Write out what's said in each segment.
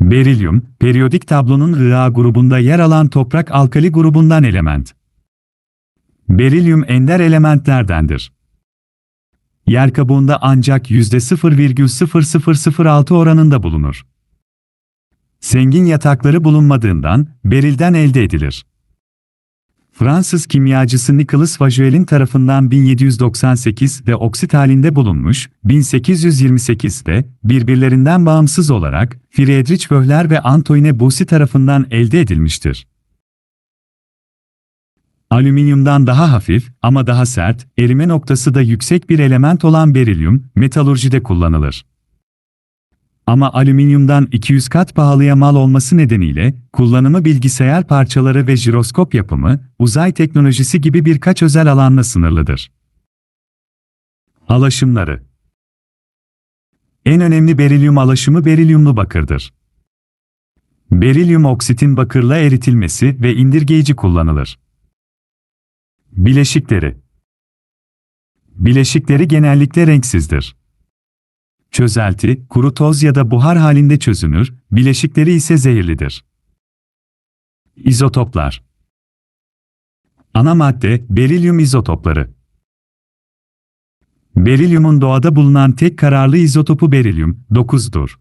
Berilyum, periyodik tablonun Ra grubunda yer alan toprak alkali grubundan element. Berilyum ender elementlerdendir. Yer kabuğunda ancak %0,0006 oranında bulunur. Zengin yatakları bulunmadığından berilden elde edilir. Fransız kimyacısı Nicolas Vajuel'in tarafından 1798'de oksit halinde bulunmuş, 1828'de birbirlerinden bağımsız olarak Friedrich Wöhler ve Antoine Bussy tarafından elde edilmiştir. Alüminyumdan daha hafif ama daha sert, erime noktası da yüksek bir element olan berilyum, metalurjide kullanılır. Ama alüminyumdan 200 kat pahalıya mal olması nedeniyle, kullanımı bilgisayar parçaları ve jiroskop yapımı, uzay teknolojisi gibi birkaç özel alanla sınırlıdır. Alaşımları En önemli berilyum alaşımı berilyumlu bakırdır. Berilyum oksitin bakırla eritilmesi ve indirgeyici kullanılır. Bileşikleri Bileşikleri genellikle renksizdir. Çözelti, kuru toz ya da buhar halinde çözünür, bileşikleri ise zehirlidir. İzotoplar Ana madde, berilyum izotopları. Berilyumun doğada bulunan tek kararlı izotopu berilyum, 9'dur.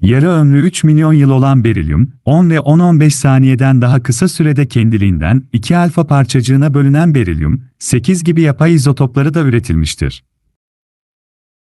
Yarı ömrü 3 milyon yıl olan berilyum, 10 ve 10-15 saniyeden daha kısa sürede kendiliğinden 2 alfa parçacığına bölünen berilyum, 8 gibi yapay izotopları da üretilmiştir.